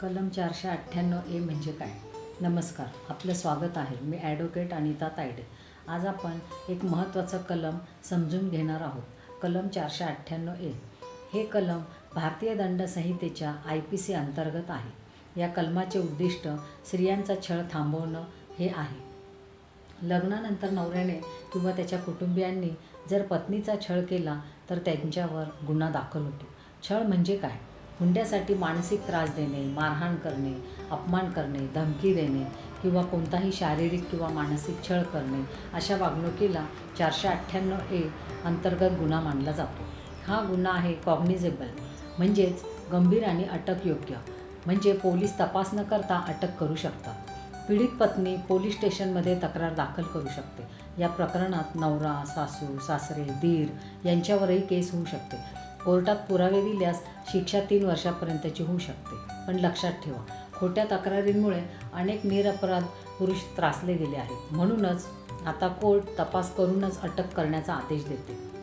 कलम चारशे अठ्ठ्याण्णव ए म्हणजे काय? नमस्कार आपलं स्वागत आहे. मी ॲडव्होकेट अनिता तायडे. आज आपण एक महत्त्वाचं कलम समजून घेणार आहोत. कलम चारशे अठ्ठ्याण्णव ए. हे कलम भारतीय दंड संहितेच्या आय पी सी अंतर्गत आहे. या कलमाचे उद्दिष्ट स्त्रियांचा छळ थांबवणं हे आहे. लग्नानंतर नवऱ्याने किंवा त्याच्या कुटुंबियांनी जर पत्नीचा छळ केला तर त्यांच्यावर गुन्हा दाखल होतो. छळ म्हणजे काय? हुंड्यासाठी मानसिक त्रास देणे मारहाण करणे अपमान करणे धमकी देणे किंवा कोणताही शारीरिक किंवा मानसिक छळ करणे अशा वागणुकीला चारशे अठ्ठ्याण्णव ए अंतर्गत गुन्हा मानला जातो. हा गुन्हा आहे कॉग्निझेबल म्हणजेच गंभीर आणि अटकयोग्य म्हणजे पोलीस तपास न करता अटक करू शकतात. पीडित पत्नी पोलीस स्टेशनमध्ये तक्रार दाखल करू शकते. या प्रकरणात नवरा सासू सासरे दीर यांच्यावरही केस होऊ शकते. कोर्टात पुरावे दिल्यास शिक्षा तीन वर्षापर्यंतची होऊ शकते. पण लक्षात ठेवा खोट्या तक्रारींमुळे अनेक निरपराध पुरुष त्रासले गेले आहेत. म्हणूनच आता कोर्ट तपास करूनच अटक करण्याचा आदेश देते.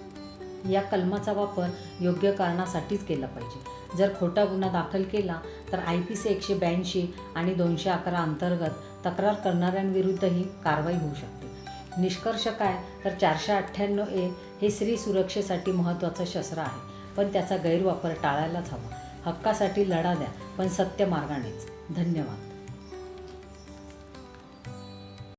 या कलमाचा वापर योग्य कारणासाठीच केला पाहिजे. जर खोटा गुन्हा दाखल केला तर आय पी सी एकशे ब्याऐंशी आणि दोनशे अकरा अंतर्गत तक्रार करणाऱ्यांविरुद्धही कारवाई होऊ शकते. निष्कर्ष काय? तर चारशे अठ्ठ्याण्णव ए हे स्त्री सुरक्षेसाठी महत्त्वाचं शस्त्र आहे. पण त्याचा गैरवापर टाळायलाच हवा. हक्कासाठी लढा द्या पण सत्य मार्गानेच. धन्यवाद.